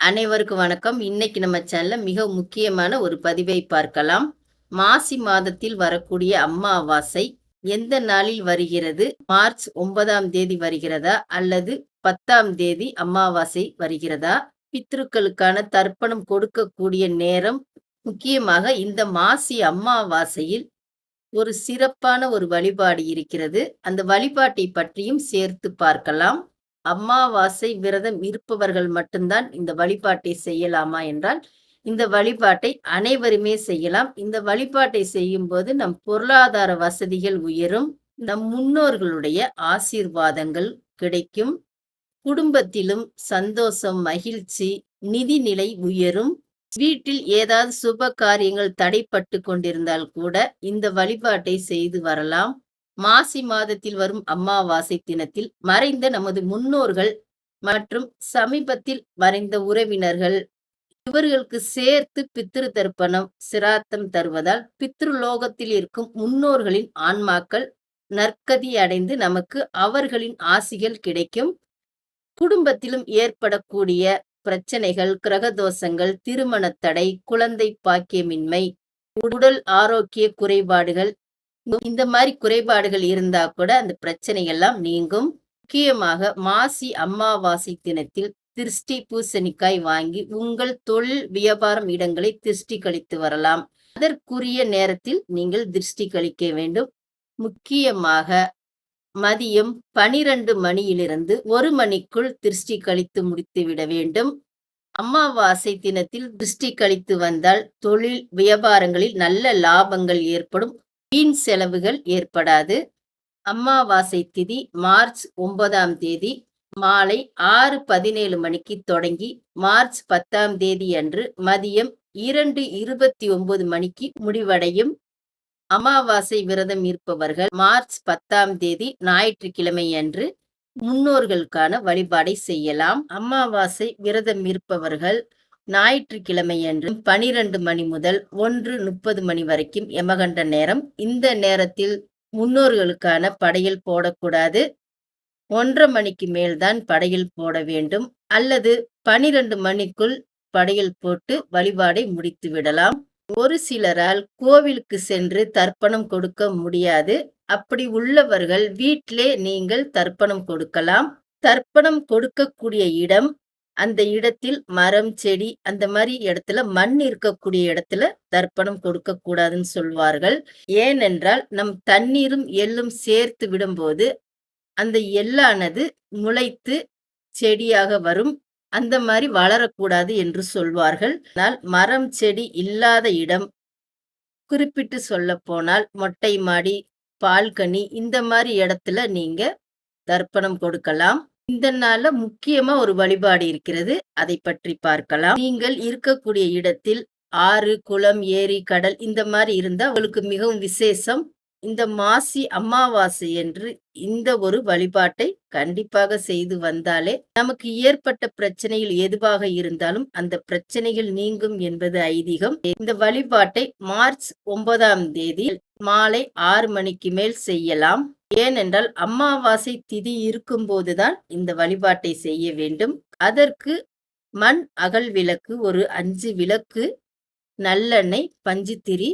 அனைவருக்கும் வணக்கம். இன்னைக்கு நம்ம சேனல்ல மிக முக்கியமான ஒரு பதிவை பார்க்கலாம். மாசி மாதத்தில் வரக்கூடிய அம்மாவாசை எந்த நாளில் வருகிறது? மார்ச் ஒன்பதாம் தேதி வருகிறதா? அல்லது பத்தாம் தேதி அமாவாசை வருகிறதா? பித்ருக்களுக்கான தர்ப்பணம் கொடுக்கக்கூடிய நேரம். முக்கியமாக இந்த மாசி அம்மாவாசையில் ஒரு சிறப்பான ஒரு வழிபாடு இருக்கிறது. அந்த வழிபாட்டை பற்றியும் சேர்த்து பார்க்கலாம். அமாவாசை விரதம் இருப்பவர்கள் மட்டும்தான் இந்த வழிபாட்டை செய்யலாமா என்றால் இந்த வழிபாட்டை அனைவருமே செய்யலாம். இந்த வழிபாட்டை செய்யும் போது நம் பொருளாதார வசதிகள் உயரும் நம் முன்னோர்களுடைய ஆசீர்வாதங்கள் கிடைக்கும் குடும்பத்திலும் சந்தோஷம் மகிழ்ச்சி நிதிநிலை உயரும். வீட்டில் ஏதாவது சுப காரியங்கள் தடைப்பட்டு கொண்டிருந்தால் கூட இந்த வழிபாட்டை செய்து வரலாம். மாசி மாதத்தில் வரும் அம்மாவாசை தினத்தில் மறைந்த நமது முன்னோர்கள் மற்றும் சமீபத்தில் மறைந்த உறவினர்கள் இவர்களுக்கு சேர்த்து பித்ரு தர்ப்பணம் சிராத்தம் தருவதால் பித்ருலோகத்தில் இருக்கும் முன்னோர்களின் ஆன்மாக்கள் நற்கதி அடைந்து நமக்கு அவர்களின் ஆசிகள் கிடைக்கும். குடும்பத்திலும் ஏற்படக்கூடிய பிரச்சனைகள் கிரகதோஷங்கள் திருமண தடை குழந்தை பாக்கியமின்மை உடல் ஆரோக்கிய குறைபாடுகள் இந்த மாதிரி குறைபாடுகள் இருந்தா கூட அந்த பிரச்சனைகள்லாம் நீங்கும். முக்கியமாக மாசி அம்மாவாசை தினத்தில் திருஷ்டி பூசணிக்காய் வாங்கி உங்கள் தொழில் வியாபாரம் இடங்களை திருஷ்டி கழித்து வரலாம். அதற்குரிய நேரத்தில் நீங்கள் திருஷ்டி கழிக்க வேண்டும். முக்கியமாக மதியம் பனிரெண்டு மணியிலிருந்து ஒரு மணிக்குள் திருஷ்டி கழித்து முடித்து விட வேண்டும். அமாவாசை தினத்தில் திருஷ்டி கழித்து வந்தால் தொழில் வியாபாரங்களில் நல்ல லாபங்கள் ஏற்படும். வீண் செலவுகள் ஏற்படாது. அமாவாசை திதி மார்ச் ஒன்பதாம் தேதி மாலை ஆறு பதினேழு மணிக்கு தொடங்கி மார்ச் பத்தாம் தேதி அன்று மதியம் இரண்டு இருபத்தி ஒன்பது மணிக்கு முடிவடையும். அமாவாசை விரதம் இருப்பவர்கள் மார்ச் பத்தாம் தேதி ஞாயிற்றுக்கிழமை அன்று முன்னோர்களுக்கான வழிபாடை செய்யலாம். அமாவாசை விரதம் இருப்பவர்கள் ஞாயிற்றுக்கிழமை அன்று பனிரெண்டு மணி முதல் ஒன்று முப்பது மணி வரைக்கும் எமகண்ட நேரம். இந்த நேரத்தில் முன்னோர்களுக்கான படையல் போடக்கூடாது. ஒன்றரை மணிக்கு மேல்தான் படையல் போட வேண்டும். அல்லது பனிரெண்டு மணிக்குள் படையல் போட்டு வழிபாடை முடித்து விடலாம். ஒரு சிலரால் கோவிலுக்கு சென்று தர்ப்பணம் கொடுக்க முடியாது. அப்படி உள்ளவர்கள் வீட்டிலே நீங்கள் தர்ப்பணம் கொடுக்கலாம். தர்ப்பணம் கொடுக்கக்கூடிய இடம் அந்த இடத்தில் மரம் செடி அந்த மாதிரி இடத்துல மண் இருக்கக்கூடிய இடத்துல தர்ப்பணம் கொடுக்க கூடாதுன்னு சொல்வார்கள். ஏனென்றால் நம் தண்ணீரும் எள்ளும் சேர்த்து விடும்போது அந்த எள்ளானது முளைத்து செடியாக வரும். அந்த மாதிரி வளரக்கூடாது என்று சொல்வார்கள். ஆனால் மரம் செடி இல்லாத இடம் குறிப்பிட்டு சொல்ல போனால் மொட்டை மாடி பால்கனி இந்த மாதிரி இடத்துல நீங்க தர்ப்பணம் கொடுக்கலாம். இந்த நாள்ல முக்கியமா ஒரு வழிபாடு இருக்கிறது. அதை பற்றி பார்க்கலாம். நீங்கள் இருக்கக்கூடிய இடத்தில் ஆறு குளம் ஏரி கடல் இந்த மாதிரி இருந்தா உங்களுக்கு மிகவும் விசேஷம். இந்த மாசி அமாவாசை என்று இந்த ஒரு வழிபாட்டை கண்டிப்பாக செய்து வந்தாலே நமக்கு ஏற்பட்ட பிரச்சனைகள் எதுவாக இருந்தாலும் அந்த பிரச்சனைகள் நீங்கும் என்பது ஐதீகம். இந்த வழிபாட்டை மார்ச் ஒன்பதாம் தேதி மாலை ஆறு மணிக்கு மேல் செய்யலாம். ஏனென்றால் அமாவாசை திதி இருக்கும்போதுதான் இந்த வழிபாட்டை செய்ய வேண்டும். அதற்கு மண் அகல் விளக்கு ஒரு அஞ்சு விளக்கு நல்லெண்ணெய் பஞ்சுத்திரி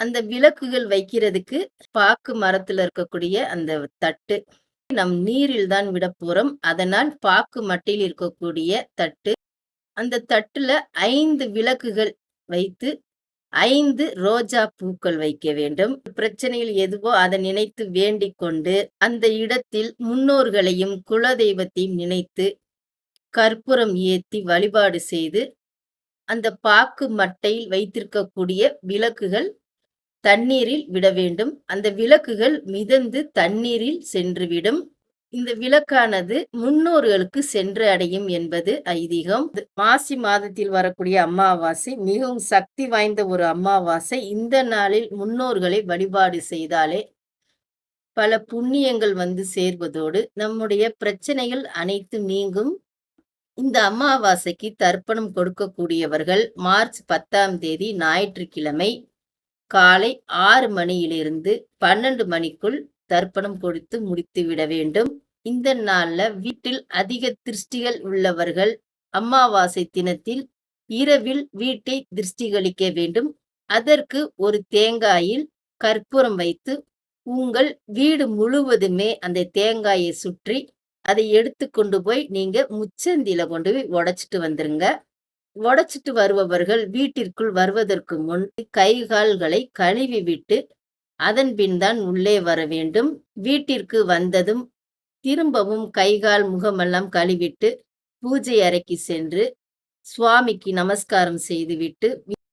அந்த விளக்குகள் வைக்கிறதுக்கு பாக்கு மரத்துல இருக்கக்கூடிய அந்த தட்டு நம் நீரில் தான் விட போறோம். அதனால் பாக்கு மட்டையில் இருக்கக்கூடிய தட்டு அந்த தட்டுல ஐந்து விளக்குகள் வைத்து ஐந்து ரோஜா பூக்கள் வைக்க வேண்டும். பிரச்சனையில் எதுவோ அதை நினைத்து வேண்டிக் கொண்டு அந்த இடத்தில் முன்னோர்களையும் குலதெய்வத்தையும் நினைத்து கற்பூரம் ஏத்தி வழிபாடு செய்து அந்த பாக்கு மட்டையில் வைத்திருக்கக்கூடிய விளக்குகள் தண்ணீரில் விட வேண்டும். அந்த விளக்குகள் மிதந்து தண்ணீரில் சென்றுவிடும். இந்த விளக்கானது முன்னோர்களுக்கு சென்று அடையும் என்பது ஐதீகம். மாசி மாதத்தில் வரக்கூடிய அமாவாசை மிகவும் சக்தி வாய்ந்த ஒரு அமாவாசை. இந்த நாளில் முன்னோர்களை வழிபாடு செய்தாலே பல புண்ணியங்கள் வந்து சேர்வதோடு நம்முடைய பிரச்சனைகள் அனைத்து நீங்கும். இந்த அமாவாசைக்கு தர்ப்பணம் கொடுக்கக்கூடியவர்கள் மார்ச் பத்தாம் தேதி ஞாயிற்றுக்கிழமை காலை ஆறு மணியிலிருந்து பன்னெண்டு மணிக்குள் தர்ப்பணம் கொடுத்து முடித்து விட வேண்டும். இந்த நாள்ல வீட்டில் அதிக திருஷ்டிகள் உள்ளவர்கள் அமாவாசை தினத்தில் இரவில் வீட்டை திருஷ்டிகளிக்க வேண்டும். அதற்கு ஒரு தேங்காயில் கற்பூரம் வைத்து உங்கள் வீடு முழுவதுமே அந்த தேங்காயை சுற்றி அதை எடுத்து கொண்டு போய் நீங்க முச்சந்தியில கொண்டு போய் உடைச்சிட்டு வந்துருங்க. உடைச்சிட்டு வருபவர்கள் வீட்டிற்குள் வருவதற்கு முன் கை கால்களை கழுவி விட்டு அதன்பின் தான் உள்ளே வர வேண்டும். வீட்டிற்கு வந்ததும் திரும்பவும் கைகால் முகமெல்லாம் கழுவிட்டு பூஜை அறைக்கு சென்று சுவாமிக்கு நமஸ்காரம் செய்துவிட்டு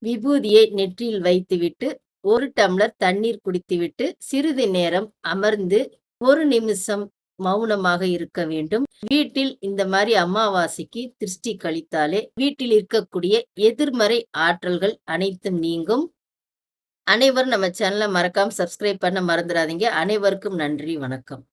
விபூதியை நெற்றியில் வைத்துவிட்டு ஒரு டம்ளர் தண்ணீர் குடித்துவிட்டு சிறிது நேரம் அமர்ந்து ஒரு நிமிஷம் மௌனமாக இருக்க வேண்டும். வீட்டில் இந்த மாதிரி அமாவாசைக்கு திருஷ்டி கழித்தாலே வீட்டில் இருக்கக்கூடிய எதிர்மறை ஆற்றல்கள் அனைத்தும் நீங்கும். அனைவரும் நம்ம சேனலை மறக்காம சப்ஸ்கிரைப் பண்ண மறந்துடாதீங்க. அனைவருக்கும் நன்றி வணக்கம்.